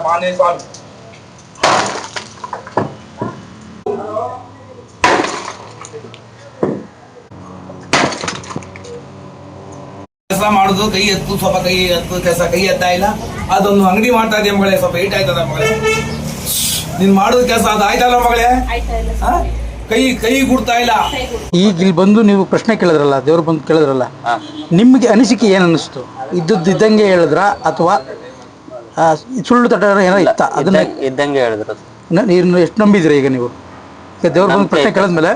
ಸ್ವಾಮಿ. ಕೆಲಸ ಮಾಡುದು ಕೈ ಎತ್ತು ಸ್ವಲ್ಪ ಕೈ ಎತ್ತು ಕೆಲಸ ಕೈ ಎತ್ತಾ ಇಲ್ಲ. ಅದೊಂದು ಅಂಗಡಿ ಮಾಡ್ತಾ ಇದೆಯಾ ಮಗಳೇ ಸ್ವಲ್ಪ ಏಟ್ ಆಯ್ತದ ಮಗಳೇ. ನೀನ್ ಮಾಡುದ ಕೆಲಸ ಅದು ಆಯ್ತಲ್ಲ ಮಗಳೇ? ಕೈ ಕೈ ಗುಡ್ತಾ ಇಲ್ಲ. ಈಗ ಇಲ್ಲಿ ಬಂದು ನೀವು ಪ್ರಶ್ನೆ ಕೇಳಿದ್ರಲ್ಲ ದೇವ್ರು ಬಂದು ಕೇಳಿದ್ರಲ್ಲ ನಿಮಗೆ ಅನಿಸಿಕೆ ಏನು ಅನಿಸ್ತು? ಇದ್ದದ್ದು ಇದ್ದಂಗೆ ಹೇಳಿದ್ರ ಅಥವಾ ಸುಳ್ಳು ತಟ ಏನೋ ಇತ್ತ ಅದನ್ನ ಇದ್ದಂಗೆ- ಹೇಳಿದ್ರು ಅದು. ನ- ನೀನು ಎಷ್ಟು ನಂಬಿದ್ರಿ ಈಗ ನೀವು? ಈಗ ದೇವ್ರು ಬಂದು ಪ್ರಶ್ನೆ ಕೇಳಿದ್ಮೇಲೆ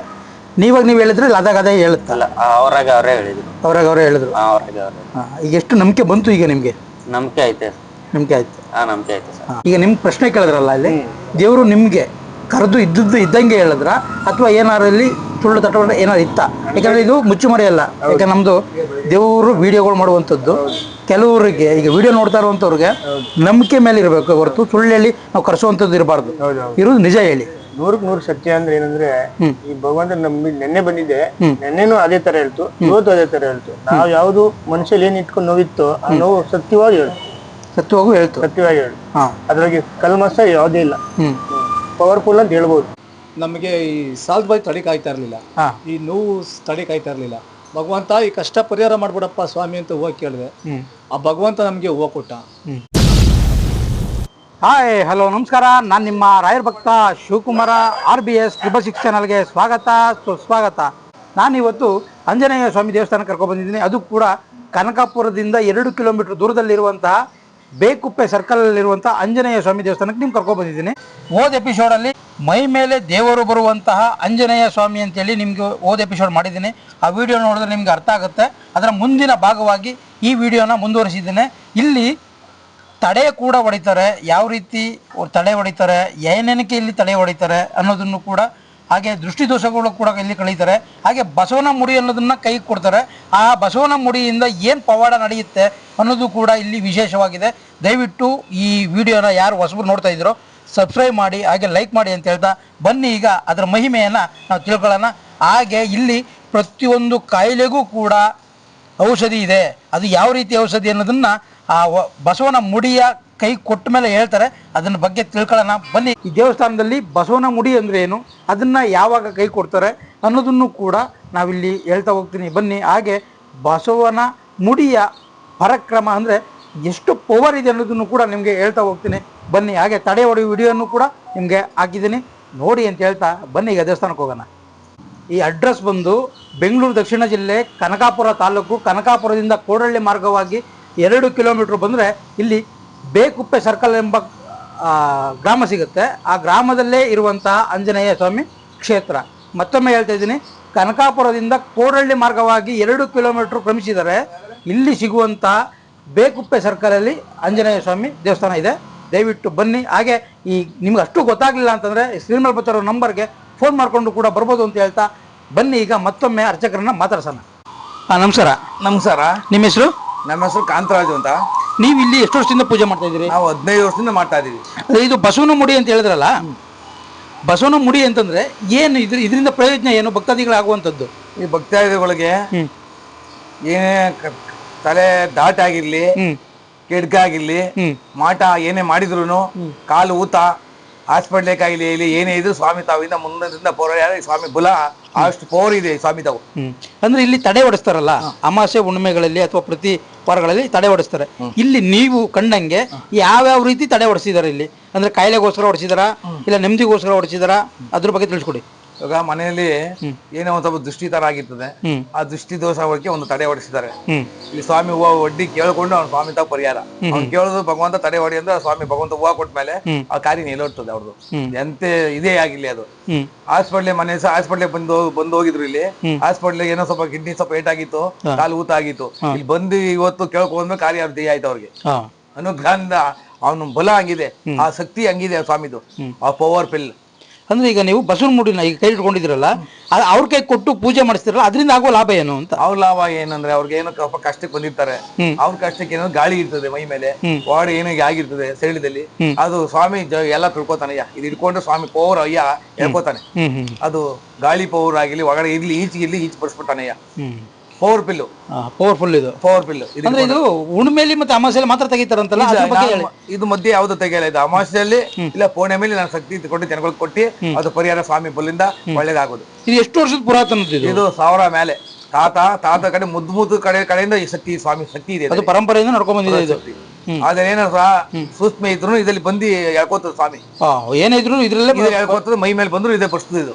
ನೀವಾಗ ನೀವು ಹೇಳಿದ್ರೆ ಅದಾಗ ಅದೇ ಹೇಳುತ್ತಲ್ಲ ಅವ್ರಾಗ ಅವರೇ ಹೇಳಿದ್ರು. ಅವ್ರಾಗ ಅವರೇ ಹೇಳಿದ್ರು. ಆ ಅವರೇ ಹಾ, ಈಗ ಎಷ್ಟು ನಂಬಿಕೆ ಬಂತು ಈಗ ನಿಮಗೆ? ನಂಬಿಕೆ ಆಯ್ತು. ನಂಬಿಕೆ ಆಯ್ತು ನಂಬಿಕೆ ಈಗ ನಿಮ್ಗೆ ಪ್ರಶ್ನೆ ಕೇಳಿದ್ರಲ್ಲ ಅಲ್ಲಿ ದೇವ್ರು ನಿಮಗೆ ಕರೆದು ಇದ್ದದ್ದು ಇದ್ದಂಗೆ ಹೇಳಿದ್ರ? ಅಥವಾ ಏನಾರಲ್ಲಿ ಸುಳ್ಳು ತಟ್ಟ ಏನಾದ್ರು ಇತ್ತ? ಯಾಕಂದ್ರೆ ಇದು ಮುಚ್ಚುಮರೆ ಅಲ್ಲ. ಯಾಕಂದ್ರೆ ನಮ್ದು ದೇವರು ವಿಡಿಯೋಗಳು ಮಾಡುವಂಥದ್ದು. ಕೆಲವರಿಗೆ ಈಗ ವಿಡಿಯೋ ನೋಡ್ತಾ ಇರುವಂಥವ್ರಿಗೆ ನಂಬಿಕೆ ಮೇಲೆ ಇರಬೇಕು ಹೊರತು ಸುಳ್ಳು ಹೇಳಿ ನಾವು ಕರೆಸುವಂಥದ್ದು ಇರಬಾರ್ದು. ಇರೋದು ನಿಜ ಹೇಳಿ. ನೂರಕ್ ನೂರು ಸತ್ಯ ಅಂದ್ರೆ ಏನಂದ್ರೆ ಈ ಭಗವಂತ ನಮ್ಗೆ ನೆನ್ನೆ ಬಂದಿದೆ ನೆನ್ನೆನು ಅದೇ ತರ ಹೇಳ್ತು. ಇವತ್ತು ಅದೇ ತರ ಹೇಳ್ತು. ನಾವು ಯಾವ್ದು ಮನುಷ್ಯಲ್ಲಿ ಏನ್ ಇಟ್ಕೊಂಡು ನೋವಿತ್ತು ಆ ನೋವು ಸತ್ಯವಾಗಿ ಹೇಳ್ತು. ಸತ್ಯವಾಗೂ ಹೇಳ್ತು. ಸತ್ಯವಾಗಿ ಹೇಳ್ತು. ಅದ್ರಾಗೆ ಕಲ್ಮಸ ಯಾವುದೇ ಇಲ್ಲ. ಪವರ್ಫುಲ್ ಅಂತ ಹೇಳ್ಬೋದು. ನಮಗೆ ಈ ಸಾಲದ ಬಾಯಿ ತಡಿಕಾಯ್ತಾ ಇರಲಿಲ್ಲ. ಹಾ. ಈ ನೋವು ತಡಿಕಾಯ್ತಾ ಇರಲಿಲ್ಲ. ಭಗವಂತ ಈ ಕಷ್ಟ ಪರಿಹಾರ ಮಾಡ್ಬಿಡಪ್ಪ ಸ್ವಾಮಿ ಅಂತ ಹೂವು ಕೇಳಿದೆ. ಹ್ಮ್. ಆ ಭಗವಂತ ನಮಗೆ ಹೂವು ಕೊಟ್ಟ. ಹಾಯ್ ಹಲೋ ನಮಸ್ಕಾರ. ನಾನು ನಿಮ್ಮ ರಾಯರ್ ಭಕ್ತ Shivakumara R B S triple six ಚಾನಲ್ಗೆ ಸ್ವಾಗತ. ಸುಸ್ವಾಗತ ನಾನಿವತ್ತು ಆಂಜನೇಯ ಸ್ವಾಮಿ ದೇವಸ್ಥಾನ ಕರ್ಕೊಂಡು ಬಂದಿದ್ದೀನಿ. ಅದು ಕೂಡ ಕನಕಾಪುರದಿಂದ ಎರಡು ಕಿಲೋಮೀಟರ್ ದೂರದಲ್ಲಿರುವಂತಹ ಬೇಕುಪ್ಪೆ ಸರ್ಕಲ್ ಸರ್ಕಲಲ್ಲಿರುವಂಥ ಆಂಜನೇಯ ಸ್ವಾಮಿ ದೇವಸ್ಥಾನಕ್ಕೆ ನಿಮ್ಗೆ ಕರ್ಕೊಂಡು ಬಂದಿದ್ದೀನಿ. ಓದ್ ಎಪಿಸೋಡ್ ಅಲ್ಲಿ ಮೈ ಮೇಲೆ ದೇವರು ಬರುವಂತಹ ಆಂಜನೇಯ ಸ್ವಾಮಿ ಅಂತೇಳಿ ನಿಮಗೆ ಓದ್ ಎಪಿಸೋಡ್ ಮಾಡಿದ್ದೀನಿ. ಆ ವಿಡಿಯೋ ನೋಡಿದ್ರೆ ನಿಮ್ಗೆ ಅರ್ಥ ಆಗುತ್ತೆ. ಅದರ ಮುಂದಿನ ಭಾಗವಾಗಿ ಈ ವಿಡಿಯೋನ ಮುಂದುವರಿಸಿದ್ದೇನೆ. ಇಲ್ಲಿ ತಡೆ ಕೂಡ ಹೊಡಿತಾರೆ. ಯಾವ ರೀತಿ ತಡೆ ಹೊಡಿತಾರೆ? ಏನೇನಕ್ಕೆ ಇಲ್ಲಿ ತಡೆ ಹೊಡಿತಾರೆ ಅನ್ನೋದನ್ನು ಕೂಡ ಹಾಗೆ ದೃಷ್ಟಿದೋಷಗಳು ಕೂಡ ಇಲ್ಲಿ ಕಳೀತಾರೆ. ಹಾಗೆ ಬಸವನ ಮುಡಿ ಅನ್ನೋದನ್ನ ಕೈ ಕೊಡ್ತಾರೆ. ಆ ಬಸವನ ಮುಡಿಯಿಂದ ಏನು ಪವಾಡ ನಡೆಯುತ್ತೆ ಅನ್ನೋದು ಕೂಡ ಇಲ್ಲಿ ವಿಶೇಷವಾಗಿದೆ. ದಯವಿಟ್ಟು ಈ ವಿಡಿಯೋನ ಯಾರು ಹೊಸಬರು ನೋಡ್ತಾ ಇದ್ದೀರೋ ಸಬ್ಸ್ಕ್ರೈಬ್ ಮಾಡಿ, ಹಾಗೆ ಲೈಕ್ ಮಾಡಿ ಅಂತ ಹೇಳ್ತಾ ಬನ್ನಿ ಈಗ ಅದರ ಮಹಿಮೆಯನ್ನು ನಾವು ತಿಳ್ಕೊಳ್ಳೋಣ. ಹಾಗೆ ಇಲ್ಲಿ ಪ್ರತಿಯೊಂದು ಕಾಯಿಲೆಗೂ ಕೂಡ ಔಷಧಿ ಇದೆ. ಅದು ಯಾವ ರೀತಿ ಔಷಧಿ ಅನ್ನೋದನ್ನ ಆ ಬಸವನ ಮುಡಿಯ ಕೈ ಕೊಟ್ಟ ಮೇಲೆ ಹೇಳ್ತಾರೆ, ಅದನ್ನ ಬಗ್ಗೆ ತಿಳ್ಕೊಳ್ಳೋಣ. ಬನ್ನಿ. ಈ ದೇವಸ್ಥಾನದಲ್ಲಿ ಬಸವನ ಮುಡಿ ಅಂದ್ರೆ ಏನು? ಅದನ್ನ ಯಾವಾಗ ಕೈ ಕೊಡ್ತಾರೆ ಅನ್ನೋದನ್ನು ಕೂಡ ನಾವಿಲ್ಲಿ ಹೇಳ್ತಾ ಹೋಗ್ತೀನಿ. ಬನ್ನಿ. ಹಾಗೆ ಬಸವನ ಮುಡಿಯ ಪರಕ್ರಮ ಅಂದ್ರೆ ಎಷ್ಟು ಪವರ್ ಇದೆ ಅನ್ನೋದನ್ನು ಕೂಡ ನಿಮಗೆ ಹೇಳ್ತಾ ಹೋಗ್ತೀನಿ. ಬನ್ನಿ. ಹಾಗೆ ತಡೆ ಹೊಡೆಯುವ ವಿಡಿಯೋನು ಕೂಡ ನಿಮಗೆ ಹಾಕಿದ್ದೀನಿ. ನೋಡಿ ಅಂತ ಹೇಳ್ತಾ ಬನ್ನಿ ಈಗ ದೇವಸ್ಥಾನಕ್ಕೆ ಹೋಗೋಣ. ಈ ಅಡ್ರೆಸ್ ಬಂದು ಬೆಂಗಳೂರು ದಕ್ಷಿಣ ಜಿಲ್ಲೆ ಕನಕಾಪುರ ತಾಲೂಕು ಕನಕಾಪುರದಿಂದ ಕೋಡಳ್ಳಿ ಮಾರ್ಗವಾಗಿ ಎರಡು ಕಿಲೋಮೀಟ್ರ್ ಬಂದರೆ ಇಲ್ಲಿ ಬೇಕುಪ್ಪೆ ಸರ್ಕಲ್ ಎಂಬ ಗ್ರಾಮ ಸಿಗುತ್ತೆ. ಆ ಗ್ರಾಮದಲ್ಲೇ ಇರುವಂತಹ ಆಂಜನೇಯ ಸ್ವಾಮಿ ಕ್ಷೇತ್ರ. ಮತ್ತೊಮ್ಮೆ ಹೇಳ್ತಾ ಇದ್ದೀನಿ ಕನಕಾಪುರದಿಂದ ಕೋರಳ್ಳಿ ಮಾರ್ಗವಾಗಿ ಎರಡು ಕಿಲೋಮೀಟ್ರ್ ಕ್ರಮಿಸಿದರೆ ಇಲ್ಲಿ ಸಿಗುವಂತಹ ಬೇಕುಪ್ಪೆ ಸರ್ಕಲಲ್ಲಿ ಆಂಜನೇಯ ಸ್ವಾಮಿ ದೇವಸ್ಥಾನ ಇದೆ. ದಯವಿಟ್ಟು ಬನ್ನಿ. ಹಾಗೆ ಈ ನಿಮ್ಗೆ ಅಷ್ಟು ಗೊತ್ತಾಗಲಿಲ್ಲ ಅಂತಂದರೆ ಸ್ಕ್ರೀನ್ ಮೇಲೆ ಬರ್ತಿರೋ ನಂಬರ್ಗೆ ಫೋನ್ ಮಾಡಿಕೊಂಡು ಕೂಡ ಬರ್ಬೋದು ಅಂತ ಹೇಳ್ತಾ ಬನ್ನಿ. ಈಗ ಮತ್ತೊಮ್ಮೆ ಅರ್ಚಕರನ್ನ ಮಾತಾಡ್ಸೋಣ. ಹಾಂ ನಮಸ್ಕಾರ. ನಮಸ್ಕಾರ. ನಿಮ್ಮ ಹೆಸರು? ನಮ್ಮ ಹೆಸರು ಕಾಂತರಾಜು ಅಂತ. ನೀವು ಇಲ್ಲಿ ಎಷ್ಟು ವರ್ಷದಿಂದ ಪೂಜೆ ಮಾಡ್ತಾ ಇದ್ದೀರಿ? ನಾವು ಹದಿನೈದು ವರ್ಷದಿಂದ ಮಾಡ್ತಾ ಇದೀವಿ ಅದೇ ಇದು ಬಸವನ ಮುಡಿ ಅಂತ ಹೇಳಿದ್ರಲ್ಲ? ಬಸವನ ಮುಡಿ ಅಂತಂದ್ರೆ ಏನು ಇದ್ರ ಇದರಿಂದ ಪ್ರಯೋಜನ ಏನು ಭಕ್ತಾದಿಗಳಾಗುವಂಥದ್ದು? ಈ ಭಕ್ತಾದಿಗಳಿಗೆ. ಏನೇ ಕ- ತಲೆ ದಾಟ ಆಗಿರ್ಲಿ ಕೆಡ್ಕ ಆಗಿರ್ಲಿ. ಮಾಟ ಏನೇ ಮಾಡಿದ್ರು ಕಾಲು ಊತ ಹಾಸ್ಪಿಟ್ಲೆ ಕಾಯಿಲೆ ಇಲ್ಲಿ ಏನೇ ಇದ್ರು ಸ್ವಾಮಿ ತಾವಿಂದ ಮುಂದರಿಂದ ಪೋರ ಸ್ವಾಮಿ ಬುಲ ಅಷ್ಟು ಪೋರ್ ಇದೆ ಸ್ವಾಮಿ ತಾವು. ಅಂದ್ರೆ ಇಲ್ಲಿ ತಡೆ ಹೊಡಿಸ್ತಾರಲ್ಲ ಅಮಾಸೆ ಹುಣ್ಣಿಮೆಗಳಲ್ಲಿ ಅಥವಾ ಪ್ರತಿ ವಾರಗಳಲ್ಲಿ ತಡೆ ಹೊಡಿಸ್ತಾರೆ. ಇಲ್ಲಿ ನೀವು ಕಂಡಂಗೆ ಯಾವ್ಯಾವ ರೀತಿ ತಡೆ ಹೊಡಿಸಿದಾರೆ ಇಲ್ಲಿ? ಅಂದ್ರೆ ಕಾಯಿಲೆಗೋಸ್ಕರ ಹೊಡಿಸಿದಾರ? ಇಲ್ಲ ನೆಮ್ಮದಿಗೋಸ್ಕರ ಹೊಡಿಸಿದಾರ? ಅದ್ರ ಬಗ್ಗೆ ತಿಳಿಸ್ಕೊಡಿ. ಇವಾಗ ಮನೆಯಲ್ಲಿ ಏನೋ ಒಂದ್ ಸ್ವಲ್ಪ ದೃಷ್ಟಿ ತರ ಆಗಿರ್ತದೆ. ಆ ದೃಷ್ಟಿ ದೋಷ ಹೋಗಕ್ಕೆ ಒಂದು ತಡೆ ಹೊಡಿಸಿದ್ದಾರೆ. ಇಲ್ಲಿ ಸ್ವಾಮಿ ಹೂವ ಒಡ್ಡಿ ಕೇಳ್ಕೊಂಡು ಅವ್ನ ಸ್ವಾಮಿ ತಾವ ಪರಿಹಾರ. ಅವ್ನು ಕೇಳೋದು ಭಗವಂತ ತಡೆ ಹೊಡಿ ಅಂದ್ರೆ ಸ್ವಾಮಿ ಭಗವಂತ ಹೂವ ಕೊಟ್ಮೇಲೆ ಆ ಕಾರ್ಯ ನಿಲ್ಲೋಗ್ತದೆ ಅವ್ರದ್ದು ಎಂತ ಇದೇ ಆಗಿಲ್ಲಿ ಅದು. ಹಾಸ್ಪಿಟ್ಲೆ ಮನೆ ಸಹ ಹಾಸ್ಪಿಟ್ಲೆ ಬಂದು ಬಂದು ಹೋಗಿದ್ರು ಇಲ್ಲಿ. ಹಾಸ್ಪಿಟ್ಲ್ ಏನೋ ಸ್ವಲ್ಪ ಕಿಡ್ನಿ ಸ್ವಲ್ಪ ಏಟ್ ಆಗಿತ್ತು ಕಾಲು ಊತ ಆಗಿತ್ತು. ಇಲ್ಲಿ ಬಂದು ಇವತ್ತು ಕೇಳ್ಕೊಂಡ್ಮೇಲೆ ಕಾರ್ಯ ದೇಹ ಆಯ್ತು ಅವ್ರಿಗೆ. ಅನುಗ್ರಹದಿಂದ ಅವನು ಬಲ ಹಂಗಿದೆ. ಆ ಶಕ್ತಿ ಹಂಗಿದೆ ಸ್ವಾಮಿದು. ಆ ಪವರ್ ಫಿಲ್ ಅಂದ್ರೆ ಈಗ ನೀವು ಬಸವನ ಮೂಡಿನ ಈಗ ಕೈ ಇಟ್ಕೊಂಡಿದ್ದೀರಲ್ಲ ಅದ್ ಅವ್ರ ಕೈ ಕೊಟ್ಟು ಪೂಜೆ ಮಾಡಿಸ್ತಿರಲ್ಲ ಅದರಿಂದ ಆಗುವ ಲಾಭ ಏನು ಅಂತ? ಅವ್ರ ಲಾಭ ಏನಂದ್ರೆ ಅವ್ರಿಗೆ ಏನೋ ಸ್ವಲ್ಪ ಕಷ್ಟಕ್ಕೆ ಬಂದಿರ್ತಾರೆ. ಅವ್ರ ಕಷ್ಟಕ್ಕೆ ಏನೋ ಗಾಳಿ ಇರ್ತದೆ ಮೈ ಮೇಲೆ. ಬಾಡಿ ಏನೋ ಆಗಿರ್ತದೆ ಸೆಳಿದಲ್ಲಿ ಅದು ಸ್ವಾಮಿ ಎಲ್ಲ ತಿಳ್ಕೊತಾನೆ ಅಯ್ಯ ಇದು ಇಟ್ಕೊಂಡ್ರೆ ಸ್ವಾಮಿ ಪವರ್ ಅಯ್ಯ ಹೇಳ್ಕೊತಾನೆ. ಅದು ಗಾಳಿ ಪವರ್ ಆಗಿರ್ಲಿ ಒಳಗಡೆ ಇರ್ಲಿ ಈಚೆಗೆ ಇರ್ಲಿ ಈಚೆ ಅಯ್ಯ. ಹ್ಮ್. ಪವರ್ ಪಿಲ್ಲು ಪವರ್ಫುಲ್ ಇದು. ಪವರ್ ಪಿಲ್ಲು ಅಂದ್ರೆ ಇದು ಉಣ್ಮೇಲಿ ಮತ್ತೆ ಅಮಾಸೆಯಲ್ಲಿ ಮಾತ್ರ ತೆಗಿತಾರಂತಲ್ಲ ಅದ್ರ ಬಗ್ಗೆ ಹೇಳಿ. ಇದು ಮಧ್ಯೆ ಯಾವ್ದು ತೆಗೆಯಲ್ಲ ಇದು ಅಮಾಸೆಯಲ್ಲಿ ಇಲ್ಲ ಪೂರ್ಣಿಮೆಯಲ್ಲಿ ನಾನು ಶಕ್ತಿ ಕೊಟ್ಟು ಜನಗಳಿಗೆ ಕೊಟ್ಟು ಅದು ಪರಿಹಾರ ಸ್ವಾಮಿ ಬಲ್ಲಿಂದ ಒಳ್ಳೇದಾಗೋದು. ಇದು ಎಷ್ಟು ವರ್ಷದ ಪುರಾತನ ಇದು? ಸಾವಿರ ಮೇಲೆ. ತಾತ ತಾತ ಕಡೆ ಮುದ್ದು ಮುದ್ದು ಕಡೆ ಕಡೆಯಿಂದ ಈ ಶಕ್ತಿ ಸ್ವಾಮಿ ಶಕ್ತಿ ಇದೆ ಅದು ಪರಂಪರೆಯಿಂದ ನಡ್ಕೊಂಡ್ ಬಂದಿದೆ ಇದು. ಆದ್ರೆ ಏನಾರ ಸೂಕ್ಷ್ಮ ಇದ್ರು ಇದ್ರಲ್ಲಿ ಬಂದು ಎಳ್ಕೋತದ ಸ್ವಾಮಿ. ಏನಿದ್ರು ಇದ್ರಲ್ಲೇ ಇದು ಮೈ ಮೇಲೆ ಬಂದ್ರು ಇದೇ ಪರಿಸ್ಥಿತಿ ಇದು.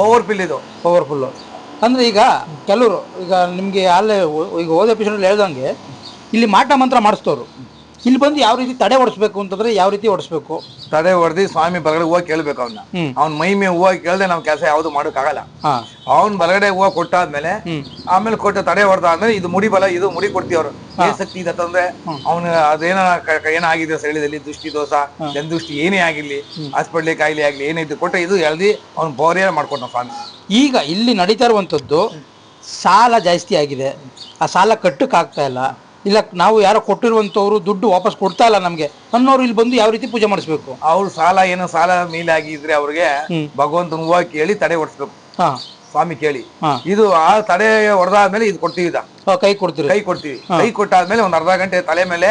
ಪವರ್ಫುಲ್ ಇದು. ಪವರ್ಫುಲ್ಲು ಅಂದ್ರೆ ಈಗ ಕೆಲವರು ಈಗ ನಿಮಗೆ ಅಲ್ಲೇ ಈಗ ಹೋದ ಎಪಿಸೋಡಲ್ಲಿ ಹೇಳ್ದಂಗೆ ಇಲ್ಲಿ ಮಾಟ ಮಂತ್ರ ಮಾಡಿಸ್ತವ್ರು. ಇಲ್ಲಿ ಬಂದು ಯಾವ ರೀತಿ ತಡೆ ಓಡಿಸ್ಬೇಕು ಅಂತಂದ್ರೆ ಯಾವ ರೀತಿ ಓಡಿಸ್ಬೇಕು ತಡೆ ಹೊಡೆದಿ ಸ್ವಾಮಿ ಬರಗಡೆ ಹೋಗಿ ಕೇಳ್ಬೇಕು ಅವ್ನ. ಹ್ಮ್. ಅವ್ನ ಮೈ ಮೇ ಹೂವ ಕೇಳ್ದೆ ನಾವು ಕೆಲಸ ಯಾವ್ದು ಮಾಡೋಕ್ಕಾಗಲ್ಲ. ಹಾ. ಅವ್ನ್ ಬಲಗಡೆ ಹೂವ ಕೊಟ್ಟಾದ್ಮೇಲೆ ಆಮೇಲೆ ಕೊಟ್ಟ ತಡೆ ಹೊಡೆದಾದ್ಮೇಲೆ ಇದು ಮುಡಿ ಬಲ ಇದು ಮುಡಿ ಕೊಡ್ತೀವಿ ಅವ್ರು. ಏನ್ ಶಕ್ತಿ ಇದೆ ಅಂತಂದ್ರೆ ಅವ್ನ ಅದೇನ ಕ- ಕ- ಏನಾಗಿದೆ ಶರೀರದಲ್ಲಿ ದೃಷ್ಟಿ ದೋಷ ದೃಷ್ಟಿ ಏನೇ ಆಗಿರ್ಲಿ ಹಾಸ್ಪಿಟ್ಲಿ ಕಾಯಿಲೆ ಆಗ್ಲಿ ಏನೇ ಇದು ಕೊಟ್ಟು ಇದು ಎಳ್ದಿ ಅವ್ನ ಬೋರಿಯರ್ ಮಾಡ್ಕೊಂಡ ಸ್ವಾಮಿ. ಈಗ ಇಲ್ಲಿ ನಡೀತಾ ಇರುವಂಥದ್ದು ಸಾಲ ಜಾಸ್ತಿ ಆಗಿದೆ. ಆ ಸಾಲ ಕಟ್ಟಕ್ಕಾಗ್ತಾ ಇಲ್ಲ. ಇಲ್ಲ ನಾವು ಯಾರೋ ಕೊಟ್ಟಿರುವಂಥವ್ರು ದುಡ್ಡು ವಾಪಸ್ ಕೊಡ್ತಾ ಇಲ್ಲ ನಮಗೆ. ಅನ್ನೋರು ಇಲ್ಲಿ ಬಂದು ಯಾವ ರೀತಿ ಪೂಜೆ ಮಾಡಿಸ್ಬೇಕು? ಅವ್ರ ಸಾಲ ಏನು ಸಾಲ ಮೀಲಾಗಿದ್ರೆ ಅವ್ರಿಗೆ ಭಗವಂತ ಹೂವು ಕೇಳಿ ತಡೆ ಹೊಡಿಸ್ಬೇಕು. ಹಾ. ಸ್ವಾಮಿ ಕೇಳಿ. ಇದು ಆ ತಡೆ ಹೊಡೆದಾದ್ಮೇಲೆ ಇದು ಕೊಡ್ತೀವಿ ಇದ? ಕೈ ಕೊಡ್ತೀವಿ ಕೈ ಕೊಡ್ತೀವಿ. ಕೈ ಕೊಟ್ಟಾದ್ಮೇಲೆ ಒಂದ್ ಅರ್ಧ ಗಂಟೆ ತಲೆ ಮೇಲೆ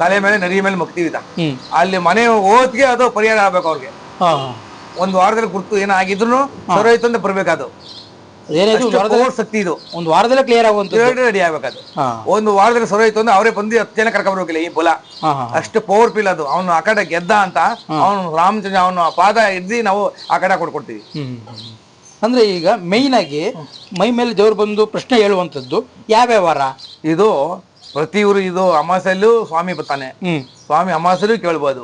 ತಲೆ ಮೇಲೆ ನರಿ ಮೇಲೆ ಮುಗ್ತೀವಿ ಇದ? ಅಲ್ಲಿ ಮನೆ ಓದ್ಗೆ ಅದು ಪರಿಹಾರ ಆಗ್ಬೇಕು ಅವ್ರಿಗೆ. ಒಂದ್ ವಾರದಲ್ಲಿ ಗುರ್ತು ಏನಾಗಿದ್ರು ಸರೋಯ್ತು ಅಂತ ಬರ್ಬೇಕದು ಒಂದು ವಾರದಲ್ಲಿ ಶಕ್ತಿ ಇದು. ಒಂದು ವಾರದಲ್ಲೇ ಕ್ಲಿಯರ್ ಆಗುವಂಥದ್ದು. ರೆಡಿ ಆಗ್ಬೇಕದು. ಹಾ. ಒಂದು ವಾರದಲ್ಲಿ ಸರೋಯ್ತು ಅಂದ್ರೆ ಅವರೇ ಬಂದು ಹತ್ತು ಜನ ಕರ್ಕೊಂಡ್ಬರ್ಬೇಕಿಲ್ಲ ಈ ಬುಲ. ಅಷ್ಟು ಪವರ್ ಫಿಲ್ ಅದು. ಅವನು ಆ ಕಡೆ ಗೆದ್ದ ಅಂತ ಅವನು ರಾಮಚಂದ್ರ ಅವನು ಪಾದ ಹಿಡ್ದು ನಾವು ಆ ಕಡೆ ಕೊಡ್ಕೊಡ್ತೀವಿ ಅಂದ್ರೆ ಈಗ ಮೈನ್ ಆಗಿ ಮೈ ಮೇಲೆ ದೇವ್ರು ಬಂದು ಪ್ರಶ್ನೆ ಹೇಳುವಂತದ್ದು ಯಾವ್ಯಾವ ವಾರ? ಇದು ಪ್ರತಿ ಊರು ಇದು ಅಮಾಸೆಯಲ್ಲೂ ಸ್ವಾಮಿ ಬರ್ತಾನೆ. ಸ್ವಾಮಿ ಅಮಾಸೆಲ್ಲೂ ಕೇಳ್ಬೋದು.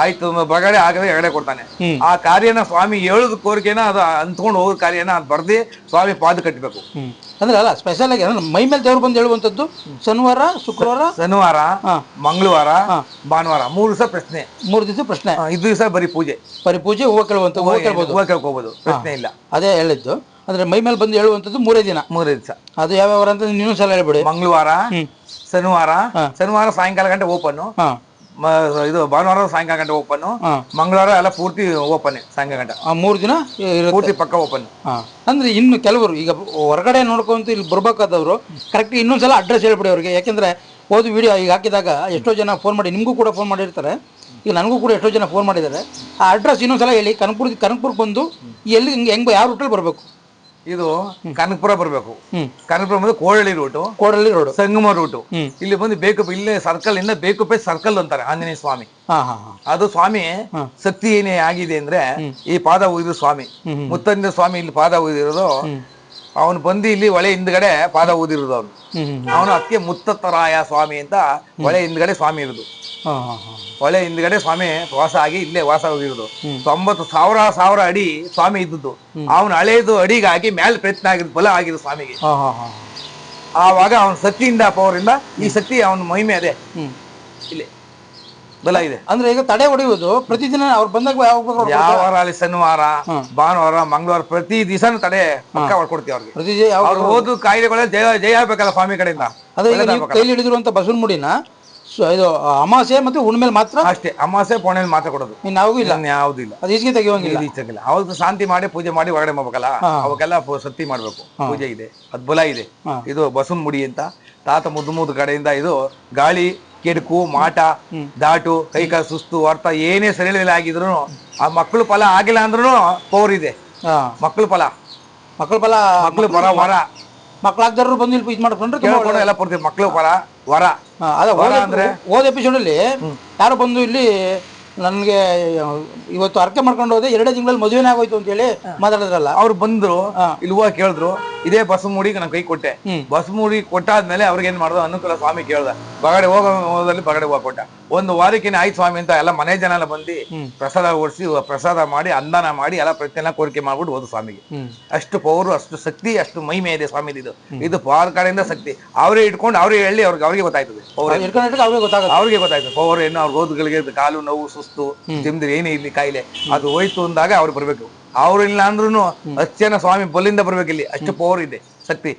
ಆಯ್ತು ಬಗಡೆ ಆಗದೆ ಎಗಡೆ ಕೊಡ್ತಾನೆ. ಆ ಕಾರ್ಯನ ಸ್ವಾಮಿ ಹೇಳುದ ಕೋರಿಕೆನ ಅದು ಅಂತ್ಕೊಂಡು ಹೋಗೋ ಕಾರ್ಯನ ಅದು ಬರ್ದಿ ಸ್ವಾಮಿ ಪಾದ ಕಟ್ಟಬೇಕು. ಅಂದ್ರೆ ಅಲ್ಲ ಸ್ಪೆಷಲ್ ಆಗಿ ಅಂದ್ರೆ ಮೈ ಮೇಲೆ ದೇವ್ರು ಬಂದು ಹೇಳುವಂತದ್ದು ಶನಿವಾರ ಶುಕ್ರವಾರ? ಶನಿವಾರ. ಮಂಗಳವಾರ ಭಾನುವಾರ ಮೂರು ದಿವಸ ಪ್ರಶ್ನೆ. ಮೂರು ದಿವಸ ಪ್ರಶ್ನೆ. ಇದು ದಿವಸ ಬರೀ ಪೂಜೆ. ಬರೀ ಪೂಜೆ ಹೂವು ಕೇಳುವಂತ ಹೂವು ಕೇಳ್ಬೋದು. ಹೂವು ಕೇಳ್ಕೋಬಹುದು ಪ್ರಶ್ನೆ ಇಲ್ಲ. ಅದೇ ಹೇಳಿದ್ದು. ಅಂದ್ರೆ ಮೈ ಮೇಲೆ ಬಂದು ಹೇಳುವಂತದ್ದು ಮೂರೇ ದಿನ. ಮೂರೇ ದಿವಸ. ಅದು ಯಾವ್ಯಾವ ಅಂತ ನೀವು ಸಲ ಹೇಳ್ಬಿಡಿ. ಮಂಗಳವಾರ ಶನಿವಾರ ಶನಿವಾರ ಸಾಯಂಕಾಲ ಗಂಟೆ ಓಪನ್ ಇದು ಭಾನುವಾರ ಸಾಯಂಕಾಲ ಗಂಟೆ ಓಪನ್ ಮಂಗಳವಾರ ಎಲ್ಲ ಪೂರ್ತಿ ಓಪನ್ ಸಾಯಂಕಾಲ ಗಂಟೆ. ಆ ಮೂರು ದಿನ ಪೂರ್ತಿ ಪಕ್ಕ ಓಪನ್ ಅಂದ್ರೆ ಇನ್ನು ಕೆಲವರು ಈಗ ಹೊರಗಡೆ ನೋಡ್ಕೊಂತ ಇಲ್ಲಿ ಬರ್ಬೇಕಾದವರು ಕರೆಕ್ಟ್ ಇನ್ನೊಂದ್ಸಲ ಅಡ್ರೆಸ್ ಹೇಳ್ಬಿಡಿ ಅವ್ರಿಗೆ. ಯಾಕೆಂದ್ರೆ ಓದು ವಿಡಿಯೋ ಈಗ ಹಾಕಿದಾಗ ಎಷ್ಟೋ ಜನ ಫೋನ್ ಮಾಡಿ ನಿಮಗೂ ಕೂಡ ಫೋನ್ ಮಾಡಿರ್ತಾರೆ. ಈಗ ನನಗೂ ಕೂಡ ಎಷ್ಟೋ ಜನ ಫೋನ್ ಮಾಡಿದ್ದಾರೆ. ಆ ಅಡ್ರೆಸ್ ಇನ್ನೊಂದ್ಸಲ ಹೇಳಿ ಕನಕಪುರ ಕನಕಪುರಕ್ಕೆ ಬಂದು ಎಲ್ಲಿ ಹಿಂಗೆ ಹೆಂಗೆ ಯಾವ ರೂಟಲ್ಲಿ ಬರಬೇಕು? ಇದು ಕನಕಪುರ ಬರ್ಬೇಕು. ಕನಕಪುರ ಬಂದು Kolahalli route Kodahalli road Sangama route ಇಲ್ಲಿ ಬಂದು ಬೇಕು ಇಲ್ಲಿ ಸರ್ಕಲ್ ಇಂದ ಬೇಕು ಪೇ ಸರ್ಕಲ್ ಅಂತಾರೆ ಆಂಜನೇಯ ಸ್ವಾಮಿ. ಅದು ಸ್ವಾಮಿ ಶಕ್ತಿ ಏನೇ ಆಗಿದೆ ಅಂದ್ರೆ ಈ ಪಾದ ಉಯ್ದು ಸ್ವಾಮಿ. ಮುತ್ತಂದ ಸ್ವಾಮಿ ಇಲ್ಲಿ ಪಾದ ಉಯ್ದಿರೋದು. ಅವನು ಬಂದು ಇಲ್ಲಿ ಒಳೆ ಹಿಂದ್ಗಡೆ ಪಾದ ಊದಿರೋದು ಅವನು. ಅವನು ಅದಕ್ಕೆ ಮುತ್ತತ್ತರಾಯ ಸ್ವಾಮಿ ಅಂತ ಒಳೆ ಹಿಂದ್ಗಡೆ ಸ್ವಾಮಿ ಇರೋದು. ಹಾಂ ಹಾಂ ಹಾಂ. ಒಳ್ಳೆ ಹಿಂದ್ಗಡೆ ಸ್ವಾಮಿ ವಾಸ ಆಗಿ ಇಲ್ಲೇ ವಾಸ ಹೋಗಿರೋದು. ತೊಂಬತ್ತು ಸಾವಿರ ಸಾವಿರ ಅಡಿ ಸ್ವಾಮಿ ಇದ್ದದ್ದು. ಅವನ ಹಳೆಯದು ಅಡಿಗಾಗಿ ಹಾಕಿ ಮೇಲೆ ಪ್ರಯತ್ನ ಆಗಿದ್ದು ಬಲ ಆಗಿದ್ದು ಸ್ವಾಮಿಗೆ. ಆವಾಗ ಅವನ ಶಕ್ತಿಯಿಂದ ಪವರಿಂದ ಈ ಶಕ್ತಿ ಅವನ ಮಹಿಮೆ ಅದೇ. ಇಲ್ಲಿ. ಬಲ ಇದೆ. ಅಂದ್ರೆ ಈಗ ತಡೆ ಹೊಡೆಯುವುದು ಪ್ರತಿದಿನ ಅವ್ರು ಬಂದಾಗ ಯಾವ ಯಾವ ಅಲ್ಲಿ ಶನಿವಾರ ಭಾನುವಾರ ಮಂಗಳವಾರ ಪ್ರತಿ ದಿವಸನೂ ತಡೆ ಪಕ್ಕ ಹೊಡ್ಕೊಡ್ತೀವಿ ಅವ್ರಿಗೆ. ಪ್ರತಿ ಅವ್ರು ಓದು ಕಾಯಿಲೆಗಳ ಜಯ ಜಯ ಆಗ್ಬೇಕಲ್ಲ ಸ್ವಾಮಿ ಕಡೆಯಿಂದ. ಅದೇ ಕೈಲಿ ಹಿಡಿದಿರುವಂತ ಬಸವನ ಮುಡಿನ ಇದು ಅಮಾಸೆ ಮತ್ತೆ ಹುಣ್ಮೇಲೆ ಮಾತ್ರ? ಅಷ್ಟೇ ಅಮಾಸೆ ಪೋಣೆಯಲ್ಲಿ ಮಾತ್ರ ಕೊಡೋದು. ಇನ್ನಾಗೂ ಇಲ್ಲ? ಯಾವ್ದು ಇಲ್ಲ. ಅದು ಈಚೆಗೆ ತೆಗಿಯೋಂಗಿಲ್ಲ ಇಚ್ಛೆಗಿಲ್ಲ ಅವ್ರಿಗೆ ಶಾಂತಿ ಮಾಡಿ ಪೂಜೆ ಮಾಡಿ ಹೊರಗಡೆ ಮಾಡ್ಬೇಕಲ್ಲ ಅವಕ್ಕೆಲ್ಲ ಸತ್ತಿ ಮಾಡ್ಬೇಕು. ಪೂಜೆ ಇದೆ ಅದ್ಬುಲ ಇದೆ. ಇದು ಬಸವನ್ ಮುಡಿ ಅಂತ ತಾತ ಮುದ್ದು ಮುದ್ದು ಕಡೆಯಿಂದ ಇದು ಗಾಳಿ ಕೆಡುಕು ಮಾಟ ದಾಟು ಕೈಕಾಲ ಸುಸ್ತು ಅರ್ಥ ಏನೇ ಸರಿಳಿಲ್ಲ ಆಗಿದ್ರು ಆ ಮಕ್ಕಳು ಫಲ ಆಗಿಲ್ಲ ಅಂದ್ರೂ ಪವರ್ ಇದೆ. ಮಕ್ಕಳು ಫಲ. ಮಕ್ಕಳು ಫಲ ಮಕ್ಕಳು ಪರ ವರ. ಮಕ್ಕಳಾಗ್ದಾರರು ಬಂದು ಇಲ್ಲಿ ಇದು ಮಾಡ್ಕೊಂಡ್ರೆ ಕೇಳ್ಕೊಂಡು ಎಲ್ಲ ಕೊಡ್ತೀವಿ ಮಕ್ಕಳು ವರ ಹಾ, ಅದ ವರ ಅಂದ್ರೆ? ಹೋದ ಎಪಿಸೋಡಲ್ಲಿ ಯಾರು ಬಂದು ಇಲ್ಲಿ ನನಗೆ ಇವತ್ತು ಅರ್ಕೆ ಮಾಡ್ಕೊಂಡು ಹೋದೆ ಎರಡೇ ತಿಂಗಳಲ್ಲಿ ಮದುವೆನೇ ಆಗೋಯ್ತು ಅಂತ ಹೇಳಿ ಮಾತಾಡಿದ್ರಲ್ಲ. ಅವ್ರು ಬಂದ್ರು ಇಲ್ವಾ ಕೇಳಿದ್ರು ಇದೇ ಬಸ್ ಮೂಡಿಗೆ ನಾನು ಕೈ ಕೊಟ್ಟೆ. ಬಸ್ ಮೂಡಿ ಕೊಟ್ಟಾದ್ಮೇಲೆ ಅವ್ರಿಗೆ ಏನ್ ಮಾಡ್ದು ಅನುಕೂಲ ಸ್ವಾಮಿ ಕೇಳ್ದ. ಬಗಡೆ ಹೋಗೋದಲ್ಲಿ ಬಗಡೆ ಹೋಗ ಕೊಟ್ಟ. ಒಂದು ವಾರಕ್ಕೇನೆ ಆಯ್ತು ಸ್ವಾಮಿ ಅಂತ ಎಲ್ಲ ಮನೆ ಜನ ಎಲ್ಲ ಬಂದು ಪ್ರಸಾದ ಓಡಿಸಿ ಪ್ರಸಾದ ಮಾಡಿ ಅಂದಾನ ಮಾಡಿ ಎಲ್ಲ ಪ್ರತಿಯೆಲ್ಲ ಕೋರಿಕೆ ಮಾಡ್ಬಿಟ್ಟು ಹೋದು ಸ್ವಾಮಿಗೆ. ಅಷ್ಟು ಪವರ್ ಅಷ್ಟು ಶಕ್ತಿ ಅಷ್ಟು ಮಹಿಮೆ ಇದೆ ಸ್ವಾಮಿ ಇದು ಇದು ಪವರ್ ಕಡೆಯಿಂದ ಶಕ್ತಿ. ಅವರೇ ಇಟ್ಕೊಂಡು ಅವರೇ ಹೇಳಿ ಅವ್ರಿಗೆ ಅವ್ರಿಗೆ ಗೊತ್ತಾಯ್ತದೆ. ಅವ್ರಿಗೆ ಗೊತ್ತಾಯ್ತದೆ. ಪವರ್ ಏನು ಅವ್ರ ಓದುಗಳಿಗೆ ಕಾಲು ನೋವು ಸುಸ್ತು ತಿಂದ್ರೆ ಏನೇ ಇಲ್ಲಿ ಕಾಯಿಲೆ ಅದು ಹೋಯ್ತು ಅಂದಾಗ ಅವ್ರು ಬರ್ಬೇಕು. ಅವ್ರು ಇಲ್ಲ ಅಂದ್ರೂ ಅಚ್ಚನ ಜನ ಸ್ವಾಮಿ ಬಲ್ಲಿಂದ ಬರ್ಬೇಕು ಇಲ್ಲಿ. ಅಷ್ಟು ಪವರ್ ಇದೆ ಶಕ್ತಿ.